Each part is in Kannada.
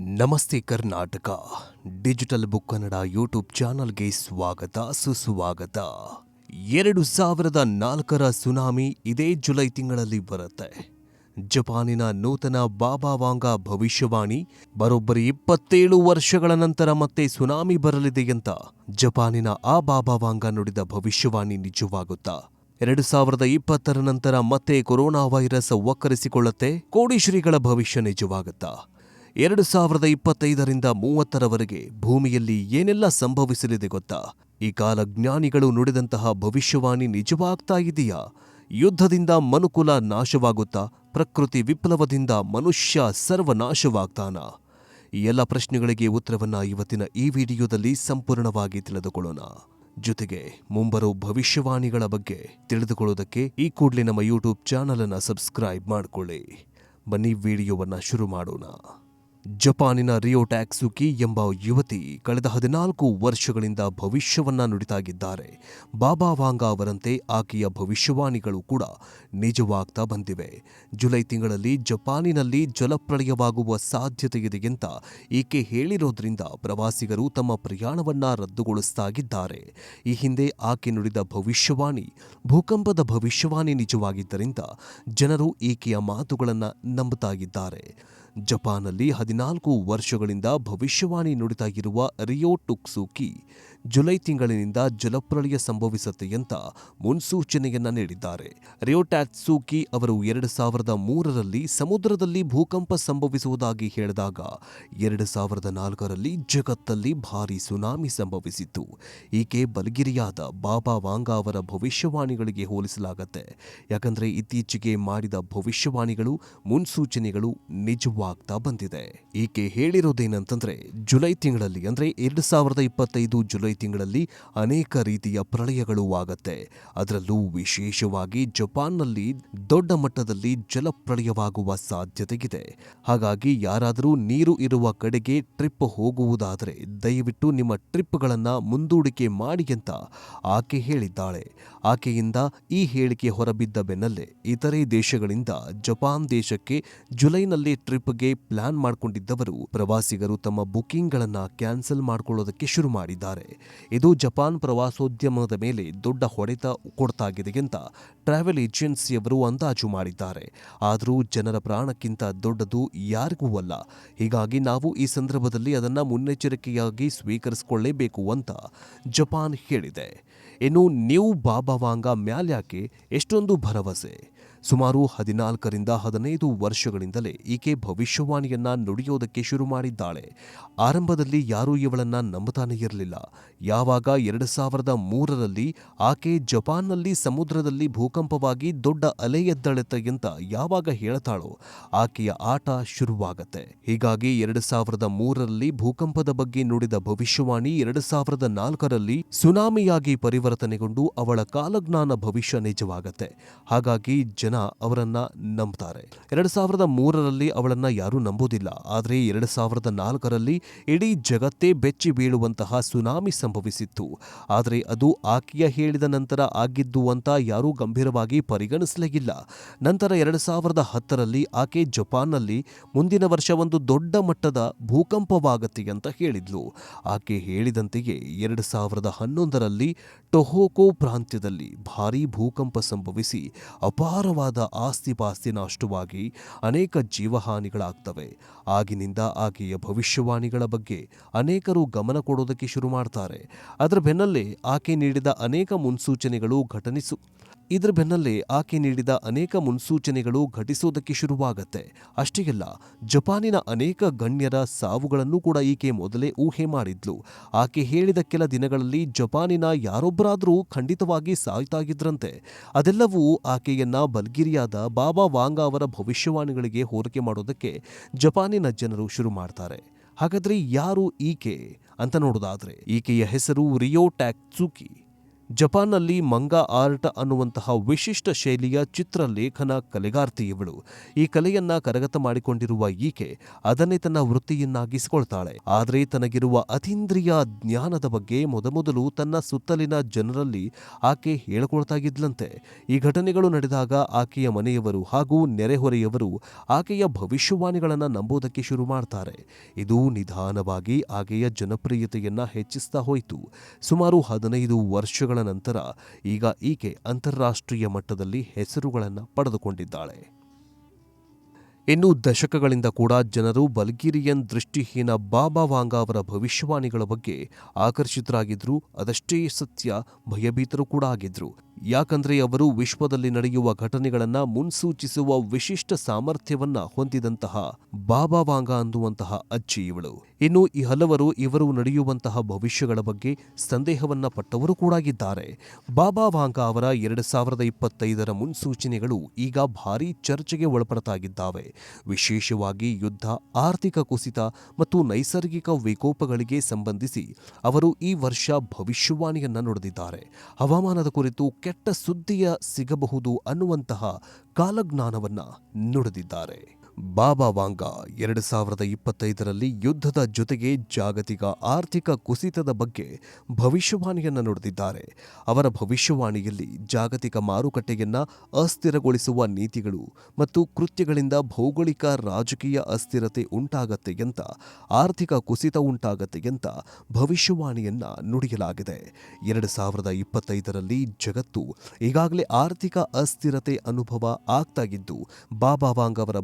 ನಮಸ್ತೆ Karnataka. Digital book Kannada YouTube ಚಾನಲ್ಗೆ ಸ್ವಾಗತ, ಸುಸ್ವಾಗತ. ಎರಡು ಸಾವಿರದ ನಾಲ್ಕರ ಸುನಾಮಿ ಇದೇ ಜುಲೈ ತಿಂಗಳಲ್ಲಿ ಬರುತ್ತೆ. ಜಪಾನಿನ ನೂತನ ಬಾಬಾ ವಾಂಗ ಭವಿಷ್ಯವಾಣಿ ಬರೋಬ್ಬರಿ ಇಪ್ಪತ್ತೇಳು ವರ್ಷಗಳ ನಂತರ ಮತ್ತೆ ಸುನಾಮಿ ಬರಲಿದೆ ಅಂತ ಜಪಾನಿನ ಆ ಬಾಬಾ ವಾಂಗ ನುಡಿದ ಭವಿಷ್ಯವಾಣಿ ನಿಜವಾಗುತ್ತಾ? ಎರಡು ಸಾವಿರದ ಇಪ್ಪತ್ತರ ನಂತರ ಮತ್ತೆ ಕೊರೋನಾ ವೈರಸ್ ಒಕ್ಕರಿಸಿಕೊಳ್ಳುತ್ತೆ ಕೋಡಿಶ್ರೀಗಳ ಭವಿಷ್ಯ ನಿಜವಾಗುತ್ತಾ? ಎರಡು ಸಾವಿರದ ಇಪ್ಪತ್ತೈದರಿಂದ ಮೂವತ್ತರವರೆಗೆ ಭೂಮಿಯಲ್ಲಿ ಏನೆಲ್ಲ ಸಂಭವಿಸಲಿದೆ ಗೊತ್ತಾ? ಈ ಕಾಲ ಜ್ಞಾನಿಗಳು ನುಡಿದಂತಹ ಭವಿಷ್ಯವಾಣಿ ನಿಜವಾಗ್ತಾ ಇದೆಯಾ? ಯುದ್ಧದಿಂದ ಮನುಕುಲ ನಾಶವಾಗುತ್ತಾ? ಪ್ರಕೃತಿ ವಿಪ್ಲವದಿಂದ ಮನುಷ್ಯ ಸರ್ವನಾಶವಾಗ್ತಾನ? ಈ ಎಲ್ಲ ಪ್ರಶ್ನೆಗಳಿಗೆ ಉತ್ತರವನ್ನ ಇವತ್ತಿನ ಈ ವಿಡಿಯೋದಲ್ಲಿ ಸಂಪೂರ್ಣವಾಗಿ ತಿಳಿದುಕೊಳ್ಳೋಣ. ಜೊತೆಗೆ ಮುಂಬರೋ ಭವಿಷ್ಯವಾಣಿಗಳ ಬಗ್ಗೆ ತಿಳಿದುಕೊಳ್ಳೋದಕ್ಕೆ ಈ ಕೂಡಲೇ ನಮ್ಮ ಯೂಟ್ಯೂಬ್ ಚಾನಲ್ ಅನ್ನು ಸಬ್ಸ್ಕ್ರೈಬ್ ಮಾಡಿಕೊಳ್ಳಿ. ಬನ್ನಿ ವಿಡಿಯೋವನ್ನು ಶುರು ಮಾಡೋಣ. ಜಪಾನಿನ ರಿಯೋ ಟ್ಯಾಕ್ಸುಕಿ ಎಂಬ ಯುವತಿ ಕಳೆದ ಹದಿನಾಲ್ಕು ವರ್ಷಗಳಿಂದ ಭವಿಷ್ಯವನ್ನ ನುಡಿತಾಗಿದ್ದಾರೆ. ಬಾಬಾ ವಾಂಗ ಅವರಂತೆ ಆಕೆಯ ಭವಿಷ್ಯವಾಣಿಗಳು ಕೂಡ ನಿಜವಾಗ್ತಾ ಬಂದಿವೆ. ಜುಲೈ ತಿಂಗಳಲ್ಲಿ ಜಪಾನಿನಲ್ಲಿ ಜಲಪ್ರಳಯವಾಗುವ ಸಾಧ್ಯತೆ ಅಂತ ಈಕೆ ಹೇಳಿರೋದ್ರಿಂದ ಪ್ರವಾಸಿಗರು ತಮ್ಮ ಪ್ರಯಾಣವನ್ನ ರದ್ದುಗೊಳಿಸ್ತಾಗಿದ್ದಾರೆ. ಈ ಹಿಂದೆ ಆಕೆ ನುಡಿದ ಭವಿಷ್ಯವಾಣಿ ಭೂಕಂಪದ ಭವಿಷ್ಯವಾಣಿ ನಿಜವಾಗಿದ್ದರಿಂದ ಜನರು ಈಕೆಯ ಮಾತುಗಳನ್ನು ನಂಬುತ್ತಾಗಿದ್ದಾರೆ. ಜಪಾನ್ನಲ್ಲಿ ಹದಿನಾಲ್ಕು ವರ್ಷಗಳಿಂದ ಭವಿಷ್ಯವಾಣಿ ನುಡಿತಾಗಿರುವ ರಿಯೋ ಟುಕ್ಸುಕಿ ಜುಲೈ ತಿಂಗಳಿನಿಂದ ಜಲಪ್ರಳಯ ಸಂಭವಿಸುತ್ತೆ ಅಂತ ಮುನ್ಸೂಚನೆಯನ್ನ ನೀಡಿದ್ದಾರೆ. ರಿಯೋ ಟ್ಯಾಟ್ಸುಕಿ ಅವರು ಎರಡು ಸಾವಿರದ ಮೂರರಲ್ಲಿ ಸಮುದ್ರದಲ್ಲಿ ಭೂಕಂಪ ಸಂಭವಿಸುವುದಾಗಿ ಹೇಳಿದಾಗ ಎರಡು ಸಾವಿರದ ನಾಲ್ಕರಲ್ಲಿ ಜಗತ್ತಲ್ಲಿ ಭಾರಿ ಸುನಾಮಿ ಸಂಭವಿಸಿತ್ತು. ಈಕೆ ಬಲಗಿರಿಯಾದ ಬಾಬಾ ವಾಂಗಾ ಅವರ ಭವಿಷ್ಯವಾಣಿಗಳಿಗೆ ಹೋಲಿಸಲಾಗತ್ತೆ. ಯಾಕಂದ್ರೆ ಇತ್ತೀಚೆಗೆ ಮಾಡಿದ ಭವಿಷ್ಯವಾಣಿಗಳು, ಮುನ್ಸೂಚನೆಗಳು ನಿಜವಾಗ್ತಾ ಬಂದಿದೆ. ಈಕೆ ಹೇಳಿರೋದೇನಂತಂದ್ರೆ ಜುಲೈ ತಿಂಗಳಲ್ಲಿ ಅಂದ್ರೆ ಎರಡು ಸಾವಿರದ ಇಪ್ಪತ್ತೈದು ಜುಲೈ ತಿಂಗಳಲ್ಲಿ ಅನೇಕ ರೀತಿಯ ಪ್ರಳಯಗಳು ಆಗತ್ತೆ. ಅದರಲ್ಲೂ ವಿಶೇಷವಾಗಿ ಜಪಾನ್ನಲ್ಲಿ ದೊಡ್ಡ ಮಟ್ಟದಲ್ಲಿ ಜಲಪ್ರಳಯವಾಗುವ ಸಾಧ್ಯತೆಗಿದೆ. ಹಾಗಾಗಿ ಯಾರಾದರೂ ನೀರು ಇರುವ ಕಡೆಗೆ ಟ್ರಿಪ್ ಹೋಗುವುದಾದರೆ ದಯವಿಟ್ಟು ನಿಮ್ಮ ಟ್ರಿಪ್ಗಳನ್ನು ಮುಂದೂಡಿಕೆ ಮಾಡಿ ಅಂತ ಆಕೆ ಹೇಳಿದ್ದಾಳೆ. ಆಕೆಯಿಂದ ಈ ಹೇಳಿಕೆ ಹೊರಬಿದ್ದ ಬೆನ್ನಲ್ಲೇ ಇತರೆ ದೇಶಗಳಿಂದ ಜಪಾನ್ ದೇಶಕ್ಕೆ ಜುಲೈನಲ್ಲಿ ಟ್ರಿಪ್ಗೆ ಪ್ಲಾನ್ ಮಾಡಿಕೊಂಡಿದ್ದವರು ಪ್ರವಾಸಿಗರು ತಮ್ಮ ಬುಕಿಂಗ್ಗಳನ್ನು ಕ್ಯಾನ್ಸಲ್ ಮಾಡಿಕೊಳ್ಳೋದಕ್ಕೆ ಶುರು ಮಾಡಿದ್ದಾರೆ. ಇದು ಜಪಾನ್ ಪ್ರವಾಸೋದ್ಯಮದ ಮೇಲೆ ದೊಡ್ಡ ಹೊಡೆತ ಕೊಡ್ತಾಗಿದೆ ಅಂತ ಟ್ರಾವೆಲ್ ಏಜೆನ್ಸಿಯವರು ಅಂದಾಜು ಮಾಡಿದ್ದಾರೆ. ಆದರೂ ಜನರ ಪ್ರಾಣಕ್ಕಿಂತ ದೊಡ್ಡದು ಯಾರಿಗೂ ಅಲ್ಲ. ಹೀಗಾಗಿ ನಾವು ಈ ಸಂದರ್ಭದಲ್ಲಿ ಅದನ್ನು ಮುನ್ನೆಚ್ಚರಿಕೆಯಾಗಿ ಸ್ವೀಕರಿಸಿಕೊಳ್ಳೇಬೇಕು ಅಂತ ಜಪಾನ್ ಹೇಳಿದೆ. ಇನ್ನು ನ್ಯೂ ಬಾಬಾವಾಂಗ ಮ್ಯಾಲ್ಯಾಕೆ ಎಷ್ಟೊಂದು ಭರವಸೆ. ಸುಮಾರು ಹದಿನಾಲ್ಕರಿಂದ ಹದಿನೈದು ವರ್ಷಗಳಿಂದಲೇ ಈಕೆ ಭವಿಷ್ಯವಾಣಿಯನ್ನ ನುಡಿಯೋದಕ್ಕೆ ಶುರು ಮಾಡಿದ್ದಾಳೆ. ಆರಂಭದಲ್ಲಿ ಯಾರೂ ಇವಳನ್ನ ನಂಬತಾನೆ ಇರಲಿಲ್ಲ. ಯಾವಾಗ ಎರಡು ಸಾವಿರದ ಮೂರರಲ್ಲಿ ಆಕೆ ಜಪಾನ್ನಲ್ಲಿ ಸಮುದ್ರದಲ್ಲಿ ಭೂಕಂಪವಾಗಿ ದೊಡ್ಡ ಅಲೆ ಎದ್ದಳೆತ ಅಂತ ಯಾವಾಗ ಹೇಳ್ತಾಳೋ ಆಕೆಯ ಆಟ ಶುರುವಾಗತ್ತೆ. ಹೀಗಾಗಿ ಎರಡು ಸಾವಿರದ ಮೂರರಲ್ಲಿ ಭೂಕಂಪದ ಬಗ್ಗೆ ನುಡಿದ ಭವಿಷ್ಯವಾಣಿ ಎರಡು ಸಾವಿರದ ನಾಲ್ಕರಲ್ಲಿ ಸುನಾಮಿಯಾಗಿ ಪರಿವರ್ತನೆಗೊಂಡು ಅವಳ ಕಾಲಜ್ಞಾನ ಭವಿಷ್ಯ ನಿಜವಾಗತ್ತೆ. ಹಾಗಾಗಿ ಜನ ಅವರನ್ನ ನಂಬ್ತಾರೆ. ಎರಡು ಸಾವಿರದ ಮೂರರಲ್ಲಿ ಅವಳನ್ನ ಯಾರೂ ನಂಬುವುದಿಲ್ಲ ಆದರೆ ಎರಡು ಸಾವಿರದ ನಾಲ್ಕರಲ್ಲಿ ಇಡೀ ಜಗತ್ತೇ ಬೆಚ್ಚಿ ಬೀಳುವಂತಹ ಸುನಾಮಿ ಸಂಭವಿಸಿತ್ತು. ಆದರೆ ಅದು ಆಕೆಯ ಹೇಳಿದ ನಂತರ ಆಗಿದ್ದು ಅಂತ ಯಾರೂ ಗಂಭೀರವಾಗಿ ಪರಿಗಣಿಸಲೇ ಇಲ್ಲ ನಂತರ ಎರಡು ಸಾವಿರದ ಹತ್ತರಲ್ಲಿ ಆಕೆ ಜಪಾನ್ನಲ್ಲಿ ಮುಂದಿನ ವರ್ಷ ಒಂದು ದೊಡ್ಡ ಮಟ್ಟದ ಭೂಕಂಪವಾಗತ್ತೆ ಅಂತ ಹೇಳಿದ್ಲು. ಆಕೆ ಹೇಳಿದಂತೆಯೇ ಎರಡು ಸಾವಿರದ ಹನ್ನೊಂದರಲ್ಲಿ ಟೊಹೋಕೋ ಪ್ರಾಂತ್ಯದಲ್ಲಿ ಭಾರೀ ಭೂಕಂಪ ಸಂಭವಿಸಿ ಅಪಾರವಾದ ಆಸ್ತಿಪಾಸ್ತಿ ನಷ್ಟವಾಗಿ ಅನೇಕ ಜೀವಹಾನಿಗಳಾಗ್ತವೆ. ಆಗಿನಿಂದ ಆಕೆಯ ಭವಿಷ್ಯವಾಣಿಗಳ ಬಗ್ಗೆ ಅನೇಕರು ಗಮನ ಕೊಡೋದಕ್ಕೆ ಶುರು ಮಾಡ್ತಾರೆ. ಅದರ ಬೆನ್ನಲ್ಲೇ ಆಕೆ ನೀಡಿದ ಅನೇಕ ಮುನ್ಸೂಚನೆಗಳು ಘಟನಿಸು ಇದರ ಬೆನ್ನಲ್ಲೇ ಆಕೆ ನೀಡಿದ ಅನೇಕ ಮುನ್ಸೂಚನೆಗಳು ಘಟಿಸೋದಕ್ಕೆ ಶುರುವಾಗತ್ತೆ. ಅಷ್ಟೇ ಅಲ್ಲ, ಜಪಾನಿನ ಅನೇಕ ಗಣ್ಯರ ಸಾವುಗಳನ್ನು ಕೂಡ ಈಕೆ ಮೊದಲೇ ಊಹೆ ಮಾಡಿದ್ಲು. ಆಕೆ ಹೇಳಿದ ಕೆಲ ದಿನಗಳಲ್ಲಿ ಜಪಾನಿನ ಯಾರೊಬ್ಬರಾದರೂ ಖಂಡಿತವಾಗಿ ಸಾಯ್ತಾಗಿದ್ರಂತೆ ಅದೆಲ್ಲವೂ ಆಕೆಯನ್ನ ಬಲ್ಗಿರಿಯಾದ ಬಾಬಾ ವಾಂಗ ಅವರ ಭವಿಷ್ಯವಾಣಿಗಳಿಗೆ ಹೋಲಿಕೆ ಮಾಡೋದಕ್ಕೆ ಜಪಾನಿನ ಜನರು ಶುರು ಮಾಡ್ತಾರೆ. ಹಾಗಾದ್ರೆ ಯಾರು ಈಕೆ ಅಂತ ನೋಡೋದಾದ್ರೆ, ಈಕೆಯ ಹೆಸರು ರಿಯೋ ಟ್ಯಾಕ್ಸುಕಿ. ಜಪಾನ್ನಲ್ಲಿ ಮಂಗ ಆರ್ಟ್ ಅನ್ನುವಂತಹ ವಿಶಿಷ್ಟ ಶೈಲಿಯ ಚಿತ್ರಲೇಖನ ಕಲೆಗಾರ್ತಿಯವಳು. ಈ ಕಲೆಯನ್ನ ಕರಗತ ಮಾಡಿಕೊಂಡಿರುವ ಈಕೆ ಅದನ್ನೇ ತನ್ನ ವೃತ್ತಿಯನ್ನಾಗಿಸಿಕೊಳ್ತಾಳೆ. ಆದರೆ ತನಗಿರುವ ಅತೀಂದ್ರಿಯ ಜ್ಞಾನದ ಬಗ್ಗೆ ಮೊದಮೊದಲು ತನ್ನ ಸುತ್ತಲಿನ ಜನರಲ್ಲಿ ಆಕೆ ಹೇಳಿಕೊಳ್ತಾಗಿದ್ಲಂತೆ ಈ ಘಟನೆಗಳು ನಡೆದಾಗ ಆಕೆಯ ಮನೆಯವರು ಹಾಗೂ ನೆರೆಹೊರೆಯವರು ಆಕೆಯ ಭವಿಷ್ಯವಾಣಿಗಳನ್ನು ನಂಬೋದಕ್ಕೆ ಶುರು ಮಾಡ್ತಾರೆ. ಇದು ನಿಧಾನವಾಗಿ ಆಕೆಯ ಜನಪ್ರಿಯತೆಯನ್ನ ಹೆಚ್ಚಿಸ್ತಾ ಹೋಯಿತು. ಸುಮಾರು ಹದಿನೈದು ವರ್ಷಗಳ ನಂತರ ಈಗ ಈಕೆ ಅಂತಾರಾಷ್ಟ್ರೀಯ ಮಟ್ಟದಲ್ಲಿ ಹೆಸರುಗಳನ್ನು ಪಡೆದುಕೊಂಡಿದ್ದಾಳೆ. ಇನ್ನು ದಶಕಗಳಿಂದ ಕೂಡ ಜನರು ಬಲ್ಗೇರಿಯನ್ ದೃಷ್ಟಿಹೀನ ಬಾಬಾ ವಾಂಗಾ ಅವರ ಭವಿಷ್ಯವಾಣಿಗಳ ಬಗ್ಗೆ ಆಕರ್ಷಿತರಾಗಿದ್ದರು ಅದಷ್ಟೇ ಸತ್ಯ ಭಯಭೀತರು ಕೂಡ ಆಗಿದ್ರು. ಯಾಕಂದ್ರೆ ಅವರು ವಿಶ್ವದಲ್ಲಿ ನಡೆಯುವ ಘಟನೆಗಳನ್ನ ಮುನ್ಸೂಚಿಸುವ ವಿಶಿಷ್ಟ ಸಾಮರ್ಥ್ಯವನ್ನ ಹೊಂದಿದಂತಹ ಬಾಬಾ ವಾಂಗಾ ಅನ್ನುವಂತಹ ಅಜ್ಜಿ ಇವಳು. ಇನ್ನು ಈ ಹಲವರು ಇವರು ನಡೆಯುವಂತಹ ಭವಿಷ್ಯಗಳ ಬಗ್ಗೆ ಸಂದೇಹವನ್ನ ಪಟ್ಟವರು ಕೂಡ ಇದ್ದಾರೆ ಬಾಬಾ ವಾಂಗಾ ಅವರ ಎರಡು ಸಾವಿರದ ಇಪ್ಪತ್ತೈದರ ಮುನ್ಸೂಚನೆಗಳು ಈಗ ಭಾರೀ ಚರ್ಚೆಗೆ ಒಳಪಡತಾಗಿದ್ದಾವೆ. ವಿಶೇಷವಾಗಿ ಯುದ್ಧ, ಆರ್ಥಿಕ ಕುಸಿತ ಮತ್ತು ನೈಸರ್ಗಿಕ ವಿಕೋಪಗಳಿಗೆ ಸಂಬಂಧಿಸಿ ಅವರು ಈ ವರ್ಷ ಭವಿಷ್ಯವಾಣಿಯನ್ನ ನುಡಿದಿದ್ದಾರೆ. ಹವಾಮಾನದ ಕುರಿತು ಕೆಟ್ಟ ಸುದ್ದಿಯ ಸಿಗಬಹುದು ಅನ್ನುವಂತಹ ಕಾಲಜ್ಞಾನವನ್ನ ನುಡಿದಿದ್ದಾರೆ. ಬಾಬಾ ವಾಂಗಾ ಎರಡು ಸಾವಿರದ ಇಪ್ಪತ್ತೈದರಲ್ಲಿ ಯುದ್ಧದ ಜೊತೆಗೆ ಜಾಗತಿಕ ಆರ್ಥಿಕ ಕುಸಿತದ ಬಗ್ಗೆ ಭವಿಷ್ಯವಾಣಿಯನ್ನು ನುಡಿದಿದ್ದಾರೆ. ಅವರ ಭವಿಷ್ಯವಾಣಿಯಲ್ಲಿ ಜಾಗತಿಕ ಮಾರುಕಟ್ಟೆಯನ್ನ ಅಸ್ಥಿರಗೊಳಿಸುವ ನೀತಿಗಳು ಮತ್ತು ಕೃತ್ಯಗಳಿಂದ ಭೌಗೋಳಿಕ ರಾಜಕೀಯ ಅಸ್ಥಿರತೆ ಉಂಟಾಗತ್ತೆ ಅಂತ ಆರ್ಥಿಕ ಕುಸಿತ ಉಂಟಾಗತ್ತೆ ಅಂತ ಭವಿಷ್ಯವಾಣಿಯನ್ನು ನುಡಿಯಲಾಗಿದೆ. ಎರಡು ಸಾವಿರದ ಇಪ್ಪತ್ತೈದರಲ್ಲಿ ಜಗತ್ತು ಈಗಾಗಲೇ ಆರ್ಥಿಕ ಅಸ್ಥಿರತೆ ಅನುಭವ ಆಗ್ತಾಗಿದ್ದು ಬಾಬಾ ವಾಂಗ್ ಅವರ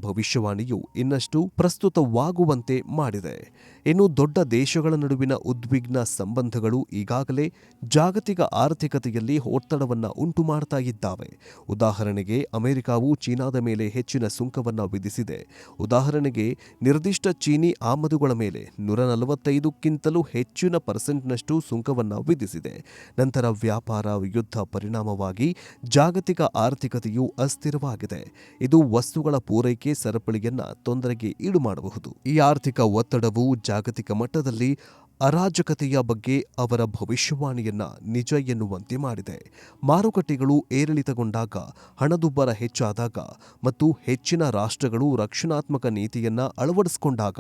ಭವಿಷ್ಯವಾಣಿಯು ಇನ್ನಷ್ಟು ಪ್ರಸ್ತುತವಾಗುವಂತೆ ಮಾಡಿದೆ. ಇನ್ನು ದೊಡ್ಡ ದೇಶಗಳ ನಡುವಿನ ಉದ್ವಿಗ್ನ ಸಂಬಂಧಗಳು ಈಗಾಗಲೇ ಜಾಗತಿಕ ಆರ್ಥಿಕತೆಯಲ್ಲಿ ಒತ್ತಡವನ್ನು ಉಂಟು ಮಾಡ್ತಾ ಇದ್ದಾವೆ. ಉದಾಹರಣೆಗೆ, ಅಮೆರಿಕಾವು ಚೀನಾದ ಮೇಲೆ ಹೆಚ್ಚಿನ ಸುಂಕವನ್ನು ವಿಧಿಸಿದೆ. ಉದಾಹರಣೆಗೆ, ನಿರ್ದಿಷ್ಟ ಚೀನಿ ಆಮದುಗಳ ಮೇಲೆ ನೂರ ನಲವತ್ತೈದಕ್ಕಿಂತಲೂ ಹೆಚ್ಚಿನ ಪರ್ಸೆಂಟ್ನಷ್ಟು ಸುಂಕವನ್ನ ವಿಧಿಸಿದೆ. ನಂತರ ವ್ಯಾಪಾರ ಯುದ್ಧ ಪರಿಣಾಮವಾಗಿ ಜಾಗತಿಕ ಆರ್ಥಿಕತೆಯು ಅಸ್ಥಿರವಾಗಿದೆ. ಇದು ವಸ್ತುಗಳ ಪೂರೈಕೆ ಸರಪಳಿಯನ್ನ ತೊಂದರೆಗೆ ಈಡು ಮಾಡಬಹುದು. ಈ ಆರ್ಥಿಕ ಒತ್ತಡವು ಜಾಗತಿಕ ಮಟ್ಟದಲ್ಲಿ ಅರಾಜಕತೆಯ ಬಗ್ಗೆ ಅವರ ಭವಿಷ್ಯವಾಣಿಯನ್ನ ನಿಜ ಎನ್ನುವಂತೆ ಮಾಡಿದೆ. ಮಾರುಕಟ್ಟೆಗಳು ಏರಿಳಿತಗೊಂಡಾಗ, ಹಣದುಬ್ಬರ ಹೆಚ್ಚಾದಾಗ ಮತ್ತು ಹೆಚ್ಚಿನ ರಾಷ್ಟ್ರಗಳು ರಕ್ಷಣಾತ್ಮಕ ನೀತಿಯನ್ನ ಅಳವಡಿಸಿಕೊಂಡಾಗ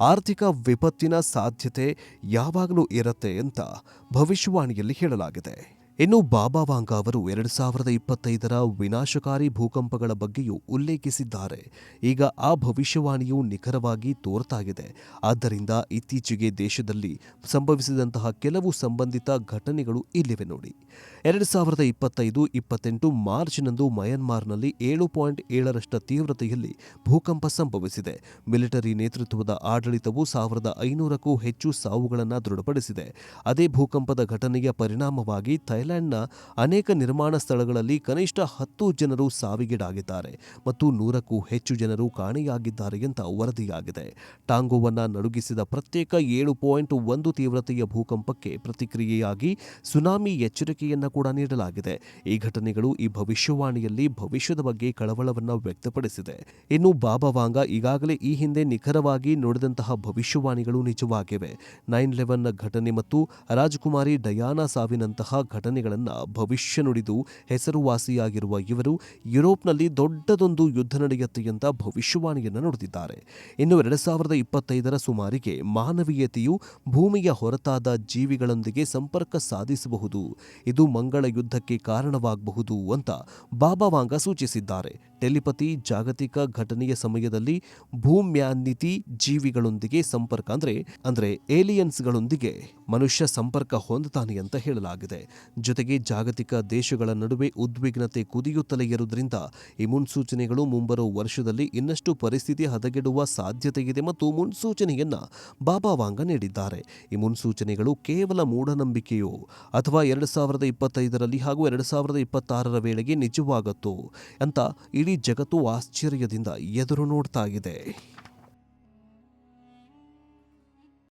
ಆರ್ಥಿಕ ವಿಪತ್ತಿನ ಸಾಧ್ಯತೆ ಯಾವಾಗಲೂ ಇರುತ್ತೆ ಅಂತ ಭವಿಷ್ಯವಾಣಿಯಲ್ಲಿ ಹೇಳಲಾಗಿದೆ. ಇನ್ನು ಬಾಬಾ ವಾಂಗಾ ಅವರು ಎರಡು ಸಾವಿರದ ಇಪ್ಪತ್ತೈದರ ವಿನಾಶಕಾರಿ ಭೂಕಂಪಗಳ ಬಗ್ಗೆಯೂ ಉಲ್ಲೇಖಿಸಿದ್ದಾರೆ. ಈಗ ಆ ಭವಿಷ್ಯವಾಣಿಯು ನಿಖರವಾಗಿ ತೋರ್ತಾಗಿದೆ. ಆದ್ದರಿಂದ ಇತ್ತೀಚೆಗೆ ದೇಶದಲ್ಲಿ ಸಂಭವಿಸಿದಂತಹ ಕೆಲವು ಸಂಬಂಧಿತ ಘಟನೆಗಳು ಇಲ್ಲಿವೆ ನೋಡಿ. ಎರಡು ಸಾವಿರದ ಇಪ್ಪತ್ತೈದು, ಇಪ್ಪತ್ತೆಂಟು ಮಾರ್ಚ್ನಂದು ಮಯನ್ಮಾರ್ನಲ್ಲಿ ಏಳು ಪಾಯಿಂಟ್ ಏಳರಷ್ಟು ತೀವ್ರತೆಯಲ್ಲಿ ಭೂಕಂಪ ಸಂಭವಿಸಿದೆ. ಮಿಲಿಟರಿ ನೇತೃತ್ವದ ಆಡಳಿತವು ಸಾವಿರದ ಐನೂರಕ್ಕೂ ಹೆಚ್ಚು ಸಾವುಗಳನ್ನು ದೃಢಪಡಿಸಿದೆ. ಅದೇ ಭೂಕಂಪದ ಘಟನೆಯ ಪರಿಣಾಮವಾಗಿ ಥೈಲ್ಯಾಂಡ್ನ ಅನೇಕ ನಿರ್ಮಾಣ ಸ್ಥಳಗಳಲ್ಲಿ ಕನಿಷ್ಠ ಹತ್ತು ಜನರು ಸಾವಿಗೀಡಾಗಿದ್ದಾರೆ ಮತ್ತು ನೂರಕ್ಕೂ ಹೆಚ್ಚು ಜನರು ಕಾಣೆಯಾಗಿದ್ದಾರೆ ಅಂತ ವರದಿಯಾಗಿದೆ. ಟಾಂಗೋವನ್ನ ನಡುಗಿಸಿದ ಪ್ರತ್ಯೇಕ ಏಳು ಪಾಯಿಂಟ್ ಒಂದು ತೀವ್ರತೆಯ ಭೂಕಂಪಕ್ಕೆ ಪ್ರತಿಕ್ರಿಯೆಯಾಗಿ ಸುನಾಮಿ ಎಚ್ಚರಿಕೆಯನ್ನ ಕೂಡ ನೀಡಲಾಗಿದೆ. ಈ ಘಟನೆಗಳು ಈ ಭವಿಷ್ಯವಾಣಿಯಲ್ಲಿ ಭವಿಷ್ಯದ ಬಗ್ಗೆ ಕಳವಳವನ್ನು ವ್ಯಕ್ತಪಡಿಸಿದೆ. ಇನ್ನು ಬಾಬಾವಾಂಗ ಈಗಾಗಲೇ ಈ ಹಿಂದೆ ನಿಖರವಾಗಿ ನುಡಿದಂತಹ ಭವಿಷ್ಯವಾಣಿಗಳು ನಿಜವಾಗಿವೆ. ನೈನ್ ಲೆವೆನ್ ಘಟನೆ ಮತ್ತು ರಾಜಕುಮಾರಿ ಡಯಾನಾ ಸಾವಿನಂತಹ ಘಟನೆಗಳನ್ನ ಭವಿಷ್ಯ ನುಡಿದು ಹೆಸರುವಾಸಿಯಾಗಿರುವ ಇವರು ಯುರೋಪ್ನಲ್ಲಿ ದೊಡ್ಡದೊಂದು ಯುದ್ಧ ನಡೆಯುತ್ತೆ ಅಂತ ಭವಿಷ್ಯವಾಣಿಯನ್ನು ನುಡಿದಿದ್ದಾರೆ. ಇನ್ನು ಎರಡು ಸಾವಿರದ ಇಪ್ಪತ್ತೈದರ ಸುಮಾರಿಗೆ ಮಾನವೀಯತೆಯು ಭೂಮಿಯ ಹೊರತಾದ ಜೀವಿಗಳೊಂದಿಗೆ ಸಂಪರ್ಕ ಸಾಧಿಸಬಹುದು. ಇದು ಮಂಗಳ ಯುದ್ಧಕ್ಕೆ ಕಾರಣವಾಗಬಹುದು ಅಂತ ಬಾಬಾ ವಾಂಗ ಸೂಚಿಸಿದ್ದಾರೆ. ಟೆಲಿಪತಿ ಜಾಗತಿಕ ಘಟನೆಯ ಸಮಯದಲ್ಲಿ ಭೂಮ್ಯಾನ್ನಿತಿ ಜೀವಿಗಳೊಂದಿಗೆ ಸಂಪರ್ಕ ಅಂದ್ರೆ ಅಂದ್ರೆ ಏಲಿಯನ್ಸ್ಗಳೊಂದಿಗೆ ಮನುಷ್ಯ ಸಂಪರ್ಕ ಹೊಂದುತ್ತಾನೆ ಅಂತ ಹೇಳಲಾಗಿದೆ. ಜೊತೆಗೆ ಜಾಗತಿಕ ದೇಶಗಳ ನಡುವೆ ಉದ್ವಿಗ್ನತೆ ಕುದಿಯುತ್ತಲೇ ಇರುವುದರಿಂದ ಈ ಮುನ್ಸೂಚನೆಗಳು ಮುಂಬರುವ ವರ್ಷದಲ್ಲಿ ಇನ್ನಷ್ಟು ಪರಿಸ್ಥಿತಿ ಹದಗೆಡುವ ಸಾಧ್ಯತೆ ಇದೆ ಮತ್ತು ಮುನ್ಸೂಚನೆಯನ್ನ ಬಾಬಾ ವಾಂಗ ನೀಡಿದ್ದಾರೆ. ಈ ಮುನ್ಸೂಚನೆಗಳು ಕೇವಲ ಮೂಢನಂಬಿಕೆಯೋ ಅಥವಾ ಎರಡು ಸಾವಿರದ ಇಪ್ಪತ್ತೈದರಲ್ಲಿ ಹಾಗೂ ಎರಡು ಸಾವಿರದ ಇಪ್ಪತ್ತಾರರ ವೇಳೆಗೆ ನಿಜವಾಗತ್ತೋ ಅಂತ ಇಡೀ ಜಗತ್ತು ಆಶ್ಚರ್ಯದಿಂದ ಎದುರು ನೋಡ್ತಾ ಇದೆ.